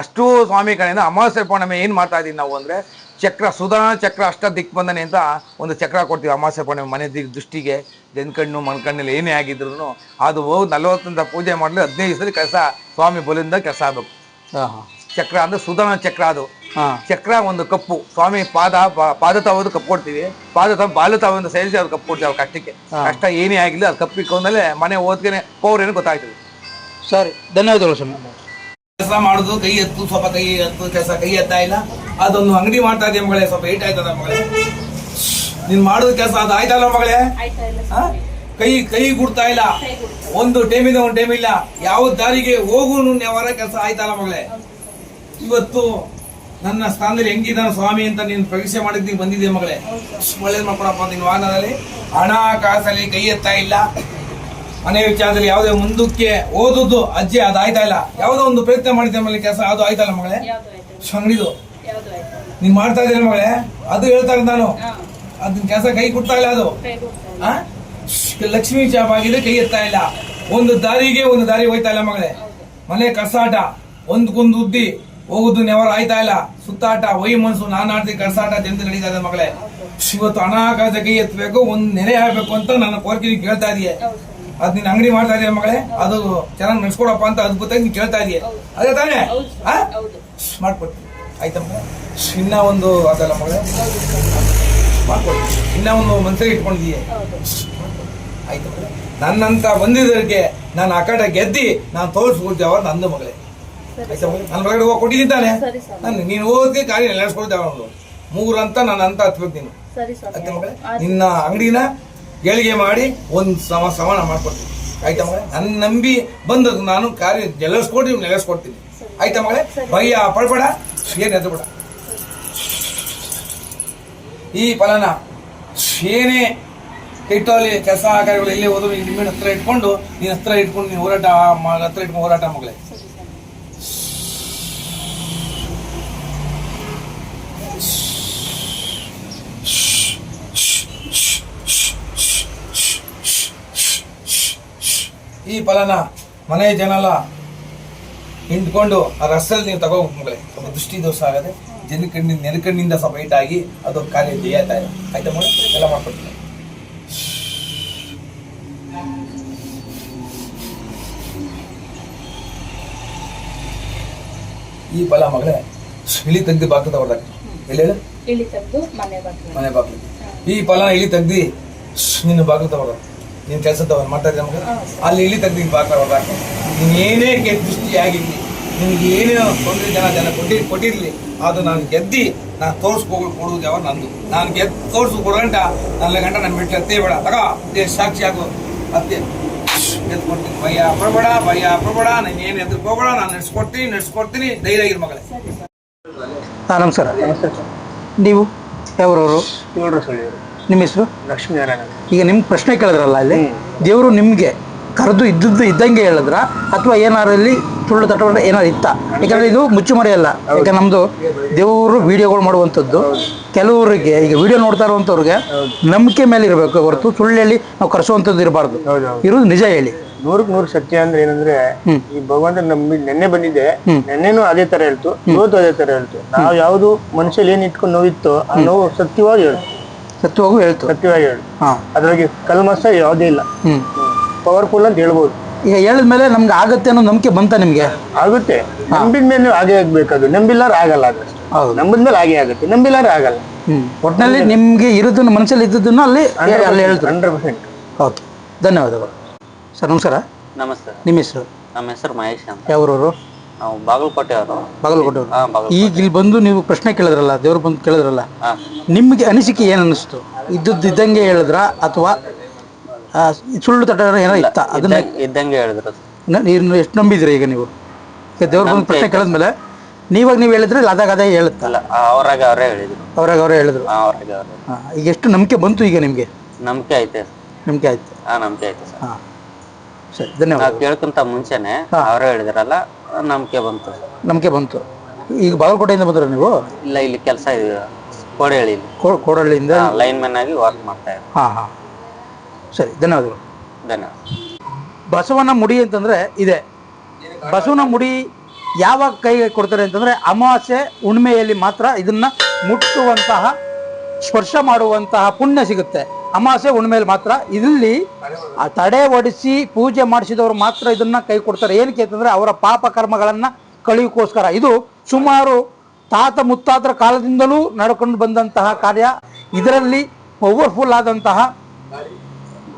ಅಷ್ಟು ಸ್ವಾಮಿ ಕಡೆಯಿಂದ ಅಮಾವಾಸ್ಯ ಪೌರ್ಣಮಿ ಏನ್ ಮಾಡ್ತಾ ಇದೀವಿ ನಾವು ಅಂದ್ರೆ ಚಕ್ರ ಸುಧಾರಣ ಚಕ್ರ ಅಷ್ಟ ದಿಕ್ಬಂಧನೆ ಅಂತ ಒಂದು ಚಕ್ರ ಕೊಡ್ತೀವಿ ಅಮಾವಾಸ್ಯ ಪೌರ್ಣಮಿ ಮನೆ ದಿಕ್ ದೃಷ್ಟಿಗೆ ಜನ್ಕಣ್ಣು ಮನ್ಕಣ್ಣಲ್ಲಿ ಏನೇ ಆಗಿದ್ರು ಅದು ಹೋಗಿ ನಲವತ್ತಂತ ಪೂಜೆ ಮಾಡಲಿ ಹದಿನೈದು ಸರಿ ಕೆಲಸ ಸ್ವಾಮಿ ಬಲಿಂದ ಕೆಲಸ ಆಗ್ಬೇಕು. ಚಕ್ರ ಅಂದ್ರೆ ಸುಧಾರಣ ಚಕ್ರ ಅದು. ಹಾಂ. ಚಕ್ರ ಒಂದು ಕಪ್ಪು. ಸ್ವಾಮಿ ಪಾದ ಪಾದ ತಾವದು ಕಪ್ಪು ಕೊಡ್ತೀವಿ. ಪಾದ ತಾವ ಬಾಲು ತಾವೊಂದು ಸೇರಿಸಿ ಅದು ಕಪ್ಪು ಕೊಡ್ತೀವಿ ಅವ್ರ ಕಷ್ಟಕ್ಕೆ. ಕಷ್ಟ ಏನೇ ಆಗಿಲ್ಲ ಅದು ಕಪ್ಪು ಇಟ್ಕೊಂಡ್ಮೇಲೆ ಮನೆ ಓದ್ಗೆನೆ ಪೌರ್ ಏನು ಗೊತ್ತಾಗ್ತದೆ. ಸರಿ ಧನ್ಯವಾದಗಳು ಸ್ವಾಮಿ. ಕೆಲಸ ಮಾಡುದು ಕೈ ಎತ್ತು ಸ್ವಲ್ಪ ಕೈ ಎತ್ತು ಕೆಲಸ ಕೈ ಎತ್ತಾ ಇಲ್ಲ. ಅದೊಂದು ಅಂಗಡಿ ಮಾಡ್ತಾ ಇದೆ ಮಗಳೇ? ಸ್ವಲ್ಪ ಏಟ್ ಆಯ್ತದ ಮಗಳೇ? ನೀನ್ ಮಾಡೋದು ಕೆಲಸ ಅದು ಆಯ್ತಲ್ಲ ಮಗಳೇ? ಆ? ಕೈ ಕೈ ಗುಡ್ತಾ ಇಲ್ಲ. ಒಂದು ಟೈಮ್ ಇದೆ ಒಂದು ಟೈಮ್ ಇಲ್ಲ ಯಾವ ದಾರಿಗೆ ಹೋಗು ಅವರ ಕೆಲಸ ಆಯ್ತಲ್ಲ ಮಗಳೇ? ಇವತ್ತು ನನ್ನ ಸ್ಥಾನದಲ್ಲಿ ಹೆಂಗಿದ್ದಾನ ಸ್ವಾಮಿ ಅಂತ ನೀನು ಪರೀಕ್ಷೆ ಮಾಡಿದ್ದೀವಿ ಬಂದಿದ್ದೆ ಮಗಳೇ. ಒಳ್ಳೇದು ಮಾಡ್ಕೊಡಪ್ಪ ನಿನ್ನ ವಾಹನದಲ್ಲಿ ಹಣ ಕಾಸಲ್ಲಿ ಕೈ ಎತ್ತಾ ಇಲ್ಲ. ಮನೆ ವಿಚಾರದಲ್ಲಿ ಯಾವುದೇ ಮುಂದಕ್ಕೆ ಓದುದು ಅಜ್ಜಿ ಅದು ಆಯ್ತಾ ಇಲ್ಲ? ಯಾವುದೋ ಒಂದು ಪ್ರಯತ್ನ ಮಾಡಿದ್ದೆ ಮೇಲೆ ಕೆಲಸ? ಅದು ಆಯ್ತಲ್ಲ ಮಗಳೇ? ಅಂಗಡಿದು ನೀನ್ ಮಾಡ್ತಾ ಇದ್ದೀನಿ ಮಗಳೇ? ಅದು ಹೇಳ್ತಾ ಇರೋದು ನಾನು. ಅದನ್ನ ಕೆಲಸ ಕೈ ಕೊಡ್ತಾ ಇಲ್ಲ ಅದು? ಲಕ್ಷ್ಮೀ ಚಾಪ್ ಆಗಿದೆ ಕೈ ಎತ್ತಾ ಇಲ್ಲ. ಒಂದು ದಾರಿಗೆ ಒಂದು ದಾರಿ ಹೋಯ್ತಾ ಇಲ್ಲ ಮಗಳೇ. ಮನೆ ಕಸಾಟ ಒಂದ್ಕೊಂದು ಉದ್ದಿ ಹೋಗುದು ನೆವರ್ ಆಯ್ತಾ ಇಲ್ಲ. ಸುತ್ತಾಟ ಒಯ್ ಮನ್ಸು ನಾನಾಡ್ತಿ ಕರ್ಸಾಟ ಜನತೆ ನಡೀತಾ ಇದೆ ಮಗಳೇ. ಇವತ್ತು ಕಾಸ ಕೈ ಎತ್ತಬೇಕು, ಒಂದ್ ನೆರೆ ಆಗ್ಬೇಕು ಅಂತ ನನ್ನ ಕೋರಿಕೆ ನೀವು ಕೇಳ್ತಾ ಇದೀಯ. ಅದ್ ನೀನ್ ಅಂಗಡಿ ಮಾಡ್ತಾ ಇದೀಯ ಮಗಳೇ. ಅದು ಚೆನ್ನಾಗಿ ನಡ್ಸ್ಕೊಡಪ್ಪ ಅಂತ ಅದ್ಭುತವಾಗಿ ನೀವು ಕೇಳ್ತಾ ಇದೀಯ. ಅದೇ ತಾನೇ? ಮಾಡ್ಕೊಡ್ತೀನಿ ಆಯ್ತಮ್ಮ ಇನ್ನ ಒಂದು ಅದಲ್ಲ ಮಗಳೇ. ಮಾಡ್ಕೊಡ್ತೀನಿ ಇನ್ನ ಒಂದು ಮಂತ್ರಿ ಇಟ್ಕೊಂಡಿದೀಯ. ಆಯ್ತಮ್ಮ ನನ್ನಂತ ಬಂದಿದ್ದಕ್ಕೆ ನಾನು ಆ ಕಡೆ ಗೆದ್ದಿ ನಾನು ತೋರಿಸ್ಕೊಡ್ತೀವ ನಂದು ಮಗಳೇ. ನನ್ನ ಒಳಗಡೆ ಹೋಗಿ ಕೊಟ್ಟಿದ್ದಾನೆ ನಾನು ನೀನು ಹೋಗಿ ಕಾರ್ಯ ನಡೆಸ್ಕೊಡ್ತೇವ ಅವನು. ಮೂರು ಅಂತ ನಾನು ಅಂತ ಹತ್ಬೇಕು ನೀನು. ನಿನ್ನ ಅಂಗಡಿನ ಗೆಳಿಗೆ ಮಾಡಿ ಒಂದು ಸಮ ಸಮಾನ ಮಾಡ್ಕೊಡ್ತೀನಿ. ಆಯ್ತಾ ಮಗಳೇ? ನನ್ನ ನಂಬಿ ಬಂದದ್ದು ನಾನು ಕಾರ್ಯ ನೆಲೆಸ್ಕೊಡ್ತೀನಿ ನೆಲೆಸ್ಕೊಡ್ತೀನಿ ಆಯ್ತಾ ಮಗಳೇ? ಭಯ ಪಡ್ಬೇಡ. ಏನು ಎದ್ದು ಬೇಡ ಈ ಫಲನ ಏನೇ ಕೆಟ್ಟಲ್ಲಿ ಕೆಲಸ ಕಾರ್ಯಗಳು ಇಲ್ಲೇ ಹೋದ್ರು ನಿಮ್ಮಿನ ಹತ್ರ ಇಟ್ಕೊಂಡು ನೀನು ಹತ್ರ ಇಟ್ಕೊಂಡು ನೀನು ಹೋರಾಟ ಹತ್ರ ಇಟ್ಕೊಂಡು ಹೋರಾಟ ಮಗಳೇ. ಈ ಫಲನ ಮನೆ ಜನಲ್ಲ ಹಿಂಡ್ಕೊಂಡು ಆ ರಸ್ತಲ್ಲಿ ನೀವು ತಗೋಬೇಕು ಸ್ವಲ್ಪ ದೃಷ್ಟಿ ದೋಷ ಆಗದೆ ಜನ ಕಣ್ಣಿನ ನೆಲಕಣ್ಣಿಂದ ಸ್ವಲ್ಪ ಆಗಿ ಅದು ಕಾರ್ಯ ಜಯತಾ ಇದೆ. ಆಯ್ತಾ ಮಗಳೇ? ಎಲ್ಲ ಮಾಡ್ಕೊಡ್ತೀನಿ. ಈ ಫಲ ಮಗಳೇ, ಇಳಿ ತೆಗ್ದು ಬಾಕದ ಹೊಡೆದಾಗ ಎಲ್ಲಿ ಹೇಳು? ಇಳಿ ತೆಗೆದು ಮನೆ ಬಾಗಿಲು. ಮನೆ ಬಾಗ್ಲು. ಈ ಫಲನ ಇಲ್ಲಿ ತೆಗ್ದಿ ನಿನ್ನ ಬಾಗಿಲು ತಗೊಳ ನಿನ್ ಕೆಲಸ ತಗೊಂಡ್ ಮಾಡ್ತಾ ಇದ್ದ ಅಲ್ಲಿ ಇಲ್ಲಿ ತೆಗ್ದಿ ಬಾಗ್ಲ ನೀನ್ ಏನೇ ಕೆ ದೃಷ್ಟಿ ಆಗಿರ್ಲಿ ನಿನ್ಗೆ ಏನೇನೋ ತೊಂದರೆ ಜನ ಜನ ಕೊಟ್ಟಿ ಕೊಟ್ಟಿರ್ಲಿ. ಅದು ನಾನು ಗೆದ್ದಿ ನಾನು ತೋರ್ಸ್ಕೊ ಕೊಡುವುದು ಯಾವ ನಂದು. ನಾನು ಗೆದ್ದು ತೋರ್ಸು ಕೊಡಗಂಟ ನನ್ನ ಗಂಟ ನನ್ನ ಬಿಟ್ಟು ಅತ್ತೇ ಬೇಡ. ತಗ ಅದೇ ಸಾಕ್ಷಿ ಆಗು. ಅತ್ತೆ ಗೆದ್ದು ಕೊಡ್ತೀನಿ ಭಯ ಅಪ್ರಬೇಡ ಭಯ ಪಡಬೇಡ. ನಾನು ಏನು ಎದುರ್ಕೋಬೇಡ ನಾನು ನಡೆಸ್ಕೊಡ್ತೀನಿ ನಡೆಸ್ಕೊಡ್ತೀನಿ. ಧೈರ್ಯ ಆಗಿರ್ ಮಗಳೇ. ಹಾಂ ನಮಸ್ಕಾರ. ನೀವು? ಯಾವ್ರವರು? ನಿಮ್ಮ ಹೆಸರು? ಲಕ್ಷ್ಮೀನಾರಾಯಣ ಈಗ ನಿಮ್ಗೆ ಪ್ರಶ್ನೆ ಕೇಳಿದ್ರಲ್ಲ ಅಲ್ಲಿ? ದೇವರು ನಿಮಗೆ ಕರೆದು ಇದ್ದದ್ದು ಇದ್ದಂಗೆ ಹೇಳಿದ್ರ? ಅಥವಾ ಏನಾರಲ್ಲಿ ಸುಳ್ಳು ತಟ್ಟುವಂತ ಏನಾರು ಇತ್ತ? ಯಾಕಂದ್ರೆ ಇದು ಮುಚ್ಚುಮರೆ ಅಲ್ಲ ಈಗ ನಮ್ದು ದೇವರು ವಿಡಿಯೋಗಳು ಮಾಡುವಂಥದ್ದು. ಕೆಲವರಿಗೆ ಈಗ ವಿಡಿಯೋ ನೋಡ್ತಾ ಇರುವಂಥವ್ರಿಗೆ ನಂಬಿಕೆ ಮೇಲೆ ಇರಬೇಕು ಹೊರತು ಸುಳ್ಳು ಹೇಳಿ ನಾವು ಕರೆಸುವಂಥದ್ದು ಇರಬಾರ್ದು. ಇರೋದು ನಿಜ ಹೇಳಿ. ನೂರಕ್ ನೂರು ಸತ್ಯ ಅಂದ್ರೆ ಏನಂದ್ರೆ ಈ ಭಗವಂತ ನಮ್ ನೆನ್ನೆ ಬಂದಿದೆ. ನೆನ್ನೆನೂ ಅದೇ ತರ ಹೇಳ್ತು. ಇವತ್ತು ಅದೇ ತರ ಹೇಳ್ತು. ನಾವು ಯಾವ್ದು ಮನುಷ್ಯಲ್ಲಿ ಏನ್ ಇಟ್ಕೊಂಡು ನೋವಿತ್ತು ಆ ನೋವು ಸತ್ಯವಾಗಿ ಹೇಳ್ತು. ಸತ್ಯವಾಗೂ ಹೇಳ್ತು. ಸತ್ಯವಾಗಿ ಹೇಳ್ತು. ಅದ್ರಾಗೆ ಕಲ್ಮಸ ಯಾವುದೇ ಇಲ್ಲ. ಪವರ್ಫುಲ್ ಅಂತ ಹೇಳ್ಬೋದು. ಈಗ ಹೇಳಿದ್ಮೇಲೆ ನಮ್ಗೆ ಆಗತ್ತೆ ಅನ್ನೋ ನಂಬಿಕೆ ಬಂತ ನಿಮ್ಗೆ? ಆಗುತ್ತೆ. ನಂಬಿದ ಮೇಲೆ ಹಾಗೆ ಆಗ್ಬೇಕದು ನಂಬಿಲ್ಲಾರ ಆಗಲ್ಲ ಅದಷ್ಟು ನಂಬಿದ್ಮೇಲೆ ಹಾಗೆ ಆಗುತ್ತೆ. ನಂಬಿಲ್ಲಾರ ಆಗಲ್ಲ. ಹ್ಮ್. ಒಟ್ಟಿನಲ್ಲಿ ನಿಮ್ಗೆ ಇರೋದನ್ನ ಮನಸ್ಸಲ್ಲಿ ಇದ್ದದನ್ನ ಅಲ್ಲಿ ಅಲ್ಲಿ ಹೇಳ್ತಾರೆ ಹಂಡ್ರೆಡ್ ಪರ್ಸೆಂಟ್ ಓಕೆ ಧನ್ಯವಾದಗಳು. ಸರ್ ನಮಸ್ಕಾರ. ನಮಸ್ತೆ ನಿಮ್ಮ ಹೆಸರು? ನಮ್ಮ ಹೆಸರು ಮಹೇಶ್ ಅಂತ. ಯಾವ್ರವರು ನಾವು ಬಾಗಲಕೋಟೆ ಅವರು. ಬಾಗಲಕೋಟೆ ಹಾ ಈಗ ಇಲ್ಲಿ ಬಂದು ನೀವು ಪ್ರಶ್ನೆ ಕೇಳಿದ್ರಲ್ಲ ದೇವ್ರು ಬಂದು ಕೇಳಿದ್ರಲ್ಲ ಹಾ ನಿಮಗೆ ಅನಿಸಿಕೆ ಏನು ಅನ್ನಿಸ್ತು ಇದ್ದದ್ದು ಇದ್ದಂಗೆ ಹೇಳಿದ್ರ ಅಥವಾ ಆ, ಸುಳ್ಳು ತಟ ಏನೋ ಇತ್ತ? ಅದನ್ನ ಇದ್ದಂಗೆ ಇದ್ದಂಗೆ ಹೇಳಿದ್ರು ನ- ನೀವು ಎಷ್ಟು ನಂಬಿದ್ರಿ ಈಗ ನೀವು? ಈಗ ದೇವ್ರು ಬಂದು ಪ್ರಶ್ನೆ ಕೇಳಿದ್ಮೇಲೆ ನೀವಾಗ ನೀವು ಹೇಳಿದ್ರೆ ಅದಾಗ ಅದೇ ಹೇಳುತ್ತಲ್ಲ ಅವರಾಗ ಅವರೇ ಹೇಳಿದ್ರು. ಅವ್ರಾಗ ಅವರೇ ಹೇಳಿದ್ರು. ಅವರಾಗ ಅವರೇ ಹಾ, ಈಗ ಎಷ್ಟು ನಂಬಿಕೆ ಬಂತು ಈಗ ನಿಮಗೆ? ನಂಬಿಕೆ ಐತೆ ನಂಬಿಕೆ ಆಯ್ತು. ಹಾ ನಂಬಿಕೆ ಐತೆ ಸರ್. ಹಾಂ. ಸರಿ ಧನ್ಯವಾದ ನಾವು ಕೇಳ್ಕೊಂತ ಮುಂಚೆನೆ ಅವರೇ ಹೇಳಿದ್ರಲ್ಲ ನಂಬಿಕೆ ಬಂತು. ನಂಬಿಕೆ ಬಂತು. ಈಗ ಬಾಗಲಕೋಟೆಯಿಂದ ಬಂದ್ರ ನೀವು? ಇಲ್ಲ ಇಲ್ಲಿ ಕೆಲಸ ಇದೆ. ಕೋಡೇಳಿ ಕೋ- ಕೋಡಹಳ್ಳಿಯಿಂದ? ಲೈನ್ ಮ್ಯಾನ್ ಆಗಿ ವರ್ಕ್ ಮಾಡ್ತಾ ಇದ್ದಾರೆ ಹಾಂ ಹಾಂ. ಸರಿ ಧನ್ಯವಾದಗಳು. ಧನ್ಯವಾದ. ಬಸವನ ಮುಡಿ ಅಂತಂದ್ರೆ ಇದೆ. ಬಸವನ ಮುಡಿ ಯಾವಾಗ ಕೈಗೆ ಕೊಡ್ತಾರೆ ಅಂತಂದ್ರೆ ಅಮಾವಾಸ್ಯೆ ಹುಣ್ಮೆಯಲ್ಲಿ ಮಾತ್ರ ಇದನ್ನ ಮುಟ್ಟುವಂತಹ ಸ್ಪರ್ಶ ಮಾಡುವಂತಹ ಪುಣ್ಯ ಸಿಗುತ್ತೆ. ಅಮಾವಾಸ್ಯೆ ಮೇಲೆ ಮಾತ್ರ. ಇಲ್ಲಿ ತಡೆ ಒಡಿಸಿ ಪೂಜೆ ಮಾಡಿಸಿದವರು ಮಾತ್ರ ಇದನ್ನ ಕೈ ಕೊಡ್ತಾರೆ. ಏನಕ್ಕೆ ಅಂತಂದ್ರೆ ಅವರ ಪಾಪ ಕರ್ಮಗಳನ್ನ ಕಳಿಯೋಕ್ಕೋಸ್ಕರ ಇದು ಸುಮಾರು ತಾತ ಮುತ್ತಾತರ ಕಾಲದಿಂದಲೂ ನಡ್ಕೊಂಡು ಬಂದಂತಹ ಕಾರ್ಯ. ಇದರಲ್ಲಿ ಪವರ್ಫುಲ್ ಆದಂತಹ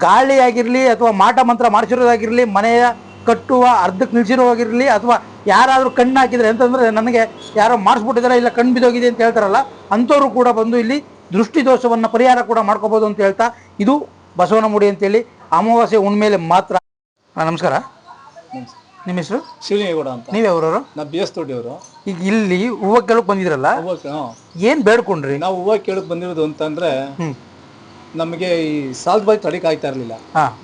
ಗಾಳಿಯಾಗಿರಲಿ ಅಥವಾ ಮಾಟ ಮಂತ್ರ ಮಾಡಿಸಿರೋದಾಗಿರಲಿ, ಮನೆಯ ಕಟ್ಟುವ ಅರ್ಧಕ್ಕೆ ನಿಲ್ಸಿರೋವಾಗಿರಲಿ ಅಥವಾ ಯಾರಾದರೂ ಕಣ್ಣು ಹಾಕಿದ್ರೆ ಅಂತಂದ್ರೆ ನನಗೆ ಯಾರೋ ಮಾಡಿಸ್ಬಿಟ್ಟಿದ್ದಾರೆ, ಇಲ್ಲ ಕಣ್ಣು ಬಿದ್ದೋಗಿದೆ ಅಂತ ಹೇಳ್ತಾರಲ್ಲ, ಅಂಥವ್ರು ಕೂಡ ಬಂದು ಇಲ್ಲಿ ದೃಷ್ಟಿ ದೋಷವನ್ನು ಪರಿಹಾರ ಕೂಡ ಮಾಡ್ಕೋಬೋದು ಅಂತ ಹೇಳ್ತಾ ಇದು ಬಸವನ ಮುಡಿ ಅಂತೇಳಿ ಅಮಾವಾಸ್ಯೆ ಉಣ್ಮೇಲೆ ಮಾತ್ರ. ನಮಸ್ಕಾರ. ನಿಮ್ಮ ಹೆಸರು? ಶಿವಲಿಂಗೇಗೌಡ ಅಂತ. ನೀವೇ ಅವರವರು ನಾ ಬಿ ಎಸ್ ದೊಡ್ಡಿಯವರು ಈಗ ಇಲ್ಲಿ ಹೂವು ಕೇಳಕ್ ಬಂದಿದ್ರಲ್ಲ? ಏನು ಬೇಡ್ಕೊಂಡ್ರಿ? ನಾವು ಹೂವ ಕೇಳಕ್ ಬಂದಿರೋದು ಅಂತಂದ್ರೆ ನಮಗೆ ಈ ಸಾಲದ ಬಾಯಿ ತಡಿ ಕಾಯ್ತಾ ಇರ್ಲಿಲ್ಲ.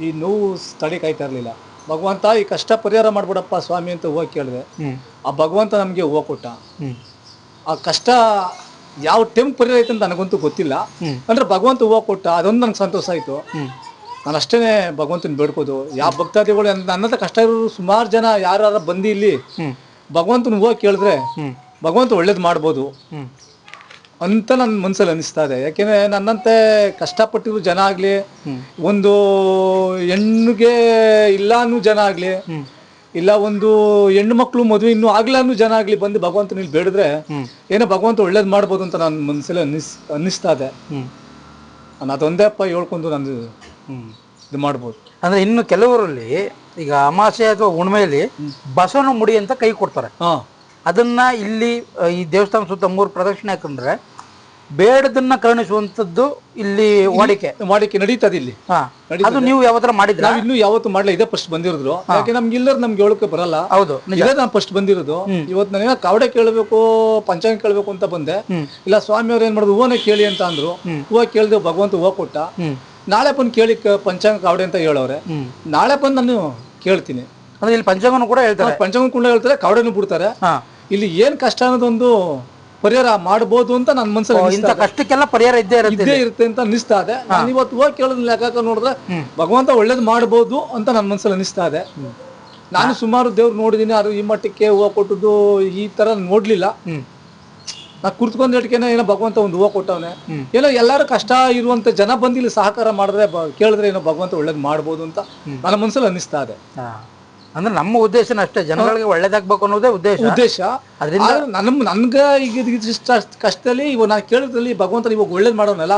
ಈ ನೋವು ತಡಿ ಕಾಯ್ತಾ ಇರಲಿಲ್ಲ. ಭಗವಂತ ಈ ಕಷ್ಟ ಪರಿಹಾರ ಮಾಡ್ಬಿಡಪ್ಪ ಸ್ವಾಮಿ ಅಂತ ಹೂವ ಕೇಳಿದೆ. ಆ ಭಗವಂತ ನಮಗೆ ಹೂವ ಕೊಟ್ಟ. ಆ ಕಷ್ಟ ಯಾವ ಟೆಂಪರರಿ ಐತೆ ಅಂತ ನನಗಂತೂ ಗೊತ್ತಿಲ್ಲ. ಅಂದ್ರೆ ಭಗವಂತ ಹೂವು ಕೊಟ್ಟ ಅದೊಂದು ನಂಗೆ ಸಂತೋಷ ಆಯ್ತು. ನಾನು ಅಷ್ಟೇನೆ ಭಗವಂತನ ಬೇಡ್ಕೋದು. ಯಾವ ಭಕ್ತಾದಿಗಳು ನನ್ನಂತ ಕಷ್ಟ ಇರೋರು ಸುಮಾರು ಜನ ಯಾರು ಬಂದು ಇಲ್ಲಿ ಭಗವಂತನ ಹೂವು ಕೇಳಿದ್ರೆ ಭಗವಂತ ಒಳ್ಳೇದು ಮಾಡ್ಬೋದು. ಅಂತ ನನ್ನ ಮನಸ್ಸಲ್ಲಿ ಅನಿಸ್ತಾ ಇದೆ. ಯಾಕೆಂದ್ರೆ ನನ್ನಂತೆ ಕಷ್ಟಪಟ್ಟಿರೋ ಜನ ಆಗಲಿ ಒಂದು ಹೆಣ್ಣಿಗೆ ಇಲ್ಲ ಅನ್ನೋ ಜನ ಆಗ್ಲಿ. ಇಲ್ಲ ಒಂದು ಹೆಣ್ಣು ಮಕ್ಕಳು ಮದುವೆ ಇನ್ನೂ ಆಗ್ಲಾನು ಜನ ಆಗ್ಲಿ ಬಂದು ಭಗವಂತನ ಇಲ್ಲಿ ಬೇಡಿದ್ರೆ. ಏನೋ ಭಗವಂತ ಒಳ್ಳೇದು ಮಾಡ್ಬೋದು ಅಂತ ನಾನು ಮನಸ್ಸಲ್ಲಿ ಅನ್ನಿಸ್ ಅನ್ನಿಸ್ತಾ ಇದೆ. ನಾನು ಅದೊಂದೇ ಅಪ್ಪ ಹೇಳ್ಕೊಂಡು ನಾನು ಇದು ಮಾಡ್ಬೋದು. ಅಂದ್ರೆ ಇನ್ನು ಕೆಲವರಲ್ಲಿ ಈಗ ಅಮಾಸೆ ಅಥವಾ ಹುಣ್ಮೆಯಲ್ಲಿ ಬಸವನ ಮುಡಿ ಅಂತ ಕೈ ಕೊಡ್ತಾರೆ. ಹಾ. ಅದನ್ನ ಇಲ್ಲಿ ಈ ದೇವಸ್ಥಾನ ಸುತ್ತ ಮೂರು ಪ್ರದಕ್ಷಿಣೆ ಹಾಕೊಂಡ್ರೆ ಬೇಡದನ್ನ ಕರುಣಿಸುವಂತದ್ದು ಇಲ್ಲಿ ವಾಡಿಕೆ. ವಾಡಿಕೆ ನಡೀತದೆ ಇಲ್ಲಿ. ಹಾ. ಅದು ನೀವು ಯಾವತ್ತರ ಮಾಡಿದ್ರ? ನಾವ್ ಇನ್ನೂ ಯಾವತ್ತು ಮಾಡ್ಲಾ ಇದೇ ಫಸ್ಟ್ ಬಂದಿರೋದು. ಯಾಕೆ ನಮ್ಗೆ ಇಲ್ಲರ್ ನಮ್ಗೆ ಹೇಳಕ್ಕೆ ಬರಲ್ಲ. ಹೌದು ನಿಜ. ಇದೇ ನಾನು ಫಸ್ಟ್ ಬಂದಿರೋದು. ಇವತ್ತು ನನಗೆ ಕಾವಡೆ ಕೇಳಬೇಕು ಪಂಚಾಂಗ ಕೇಳಬೇಕು ಅಂತ ಬಂದೆ. ಇಲ್ಲ ಸ್ವಾಮಿ ಅವ್ರು ಏನ್ ಮಾಡುದು ಹೂವನೇ ಕೇಳಿ ಅಂತ ಅಂದ್ರು. ಹೂವ ಕೇಳಿದೆ ಭಗವಂತ ಹೂವ ಕೊಟ್ಟ. ನಾಳೆ ಬಂದು ಕೇಳಿ ಕ- ಪಂಚಾಂಗ ಕಾವಡೆ ಅಂತ ಹೇಳೋರೆ ನಾಳೆ ಬಂದು ನಾನು ಕೇಳ್ತೀನಿ. ಅಂದ್ರೆ ಇಲ್ಲಿ ಪಂಚಾಂಗನು ಕೂಡ ಹೇಳ್ತಾರೆ. ಪಂಚಾಂಗ ಕೂಡ ಹೇಳ್ತಾರೆ ಕಾವಡೆನೂ ಬಿಡ್ತಾರೆ. ಹಾ. ಇಲ್ಲಿ ಏನ್ ಕಷ್ಟ ಅನ್ನೋದೊಂದು ಪರಿಹಾರ ಮಾಡಬಹುದು ಅಂತ ನನ್ನ ಮನಸ್ಸಲ್ಲಿ ಇಂಥ ಕಷ್ಟಕ್ಕೆಲ್ಲ ಪರಿಹಾರ ಇದ್ದೇ ಇರುತ್ತೆ ಇದ್ದೇ ಇರುತ್ತೆ ಅಂತ ಅನಿಸ್ತಾ ಇದೆ. ನಾನು ಇವತ್ತು ಹೋಗಿ ಕೇಳೋದ್ ಲೆಕ್ಕ ನೋಡಿದ್ರೆ ಭಗವಂತ ಒಳ್ಳೇದು ಮಾಡಬಹುದು ಅಂತ ನನ್ನ ಮನಸ್ಸಲ್ಲಿ ಅನಿಸ್ತಾ ಇದೆ. ನಾನು ಸುಮಾರು ದೇವ್ರು ನೋಡಿದೀನಿ ಅದು ಈ ಮಟ್ಟಕ್ಕೆ ಹೂವು ಕೊಟ್ಟದ್ದು ಈ ತರ ನೋಡ್ಲಿಲ್ಲ. ನಾ ಕುರ್ತ್ಕೊಂಡ್ ಇಟ್ಕೇನೆ ಏನೋ ಭಗವಂತ ಒಂದು ಹೂವು ಕೊಟ್ಟವನೆ. ಏನೋ ಎಲ್ಲಾರು ಕಷ್ಟ ಇರುವಂತ ಜನ ಬಂದಿಲ್ಲಿ ಸಹಕಾರ ಮಾಡಿದ್ರೆ ಕೇಳಿದ್ರೆ ಏನೋ ಭಗವಂತ ಒಳ್ಳೇದು ಮಾಡ್ಬೋದು ಅಂತ ನನ್ನ ಮನಸ್ಸಲ್ಲಿ ಅನಿಸ್ತಾ ಇದೆ. ಅಂದ್ರೆ ನಮ್ಮ ಉದ್ದೇಶನ ಅಷ್ಟೇ. ಜನಗಳಿಗೆ ಒಳ್ಳೇದಾಗಬೇಕು ಅನ್ನೋದೇ ಉದ್ದೇಶ. ಉದ್ದೇಶ. ಅದರಿಂದ ನಮ್ ನನ್ಗ ಈಗ ಇದಿಷ್ಟು ಕಷ್ಟದಲ್ಲಿ ಇವಾಗ ನಾನು ಕೇಳಿದ್ರಲ್ಲಿ ಭಗವಂತ ಇವಾಗ ಒಳ್ಳೇದ್ ಮಾಡೋನಲ್ಲ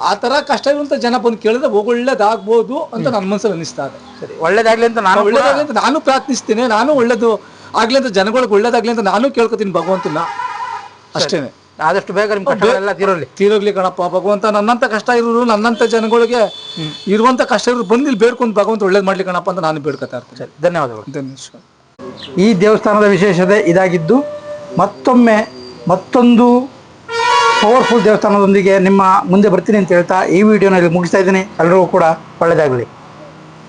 ಆ ತರ ಕಷ್ಟ ಇರುವಂತ ಜನ ಬಂದು ಕೇಳಿದ್ರೆ ಒಳ್ಳೇದಾಗ್ಬೋದು ಅಂತ ನನ್ನ ಮನಸ್ಸಲ್ಲಿ ಅನಿಸ್ತಾ ಇದೆ ಸರಿ ಒಳ್ಳೇದಾಗ್ಲಿ ಅಂತ ನಾನು ಒಳ್ಳೇದಾಗ್ಲಿ ಅಂತ ನಾನು ಪ್ರಾರ್ಥಿಸ್ತೀನಿ ನಾನು ಒಳ್ಳೇದು ಆಗ್ಲಿ ಅಂತ ಜನಗಳಿಗೆ ಒಳ್ಳೇದಾಗ್ಲಿ ಅಂತ ನಾನು ಕೇಳ್ಕೊತೀನಿ ಭಗವಂತನ. ಅಷ್ಟೇನೆ. ಆದಷ್ಟು ಬೇಗ ನಿಮ್ ಎಲ್ಲ ತೀರೋಲಿ. ತೀರೋಗ್ಲಿ ಕಣಪ್ಪ ಭಗವಂತ ನನ್ನಂತ ಕಷ್ಟ ಇರೋರು ನನ್ನಂತ ಜನಗಳಿಗೆ ಇರುವಂತ ಕಷ್ಟ ಇರೋರು ಬಂದಿಲ್ಲಿ ಬೇಡ್ಕೊಂಡು ಭಗವಂತ ಒಳ್ಳೇದ್ ಮಾಡ್ಲಿ ಕಣಪ್ಪ ಅಂತ ನಾನು ಬೇಡ್ಕೊತಾ ಇರ್ತೀನಿ. ಸರಿ ಧನ್ಯವಾದಗಳು. ಧನ್ಯವಾದ ಈ ದೇವಸ್ಥಾನದ ವಿಶೇಷತೆ ಇದಾಗಿದ್ದು ಮತ್ತೊಮ್ಮೆ ಮತ್ತೊಂದು ಪವರ್ಫುಲ್ ದೇವಸ್ಥಾನದೊಂದಿಗೆ ನಿಮ್ಮ ಮುಂದೆ ಬರ್ತೀನಿ ಅಂತ ಹೇಳ್ತಾ ಈ ವಿಡಿಯೋನಲ್ಲಿ ಮುಗಿಸ್ತಾ ಇದ್ದೀನಿ. ಎಲ್ಲರಿಗೂ ಕೂಡ ಒಳ್ಳೆಯದಾಗಲಿ